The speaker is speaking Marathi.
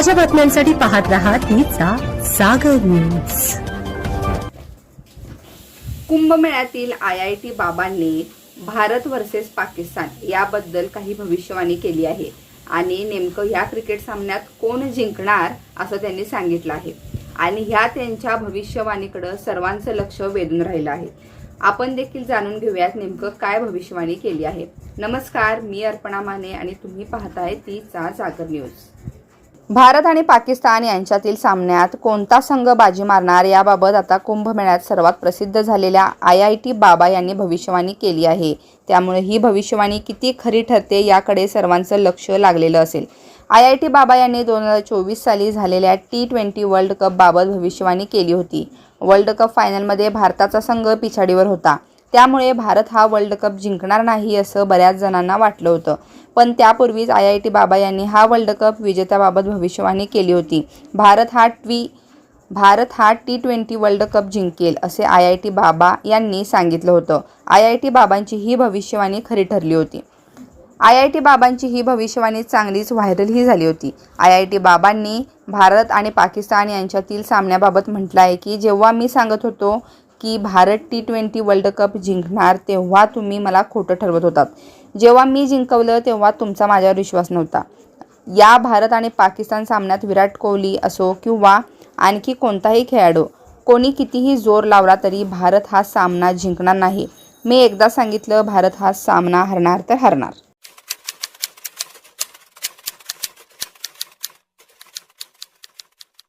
ताज्या बातम्यांसाठी पाहत रहा तिचा सागर न्यूज. कुंभमेळ्यातील आय आय टी बाबांनी भारत वर्सेस पाकिस्तान याबद्दल काही भविष्यवाणी केली आहे. आणि नेमकं ह्या क्रिकेट सामन्यात कोण जिंकणार असं त्यांनी सांगितलं आहे. आणि ह्या त्यांच्या भविष्यवाणीकडं सर्वांचं लक्ष वेधून राहिलं आहे. आपण देखील जाणून घेऊयात नेमकं काय भविष्यवाणी केली आहे. नमस्कार मी अर्पणा माने आणि तुम्ही पाहताय तीचा जागर न्यूज. भारत आणि पाकिस्तान यांच्यातील सामन्यात कोणता संघ बाजी मारणार याबाबत आता कुंभमेळ्यात सर्वात प्रसिद्ध झालेल्या आय आय टी बाबा यांनी भविष्यवाणी केली आहे. त्यामुळे ही भविष्यवाणी किती खरी ठरते याकडे सर्वांचं लक्ष लागलेलं असेल. आय आय टी बाबा यांनी दोन हजार चोवीस साली झालेल्या टी ट्वेंटी वर्ल्ड कपबाबत भविष्यवाणी केली होती. वर्ल्ड कप फायनलमध्ये भारताचा संघ पिछाडीवर होता. त्यामुळे भारत हा वर्ल्ड कप जिंकणार नाही असं बऱ्याच जणांना वाटलं होतं. पण त्यापूर्वीच आय आय टी बाबा यांनी हा वर्ल्ड कप विजेत्याबाबत भविष्यवाणी केली होती. भारत हा ट्वी भारत हा टी ट्वेंटी वर्ल्ड कप जिंकेल असे आय आय टी बाबा यांनी सांगितलं होतं. आय आय टी बाबांची ही भविष्यवाणी खरी ठरली होती. आय आय टी बाबांची ही भविष्यवाणी चांगलीच व्हायरलही झाली होती. आय आय टी बाबांनी भारत आणि पाकिस्तान यांच्यातील सामन्याबाबत म्हटलं आहे की जेव्हा मी सांगत होतो की Bharat T twenty world cup जिंकणार तेव्हा तुम्ही मला खोटं ठरवत होतात. जेव्हा मी जिंकवलं तेव्हा तुमचा माझ्यावर विश्वास नव्हता. या भारत आणि पाकिस्तान सामन्यात विराट कोहली असो किंवा आणखी कोणताही खेळाडू कोणी कितीही जोर लावला तरी भारत हा सामना जिंकणार नाही. मी एकदा सांगितलं भारत हा सामना हरणार तर हरणार.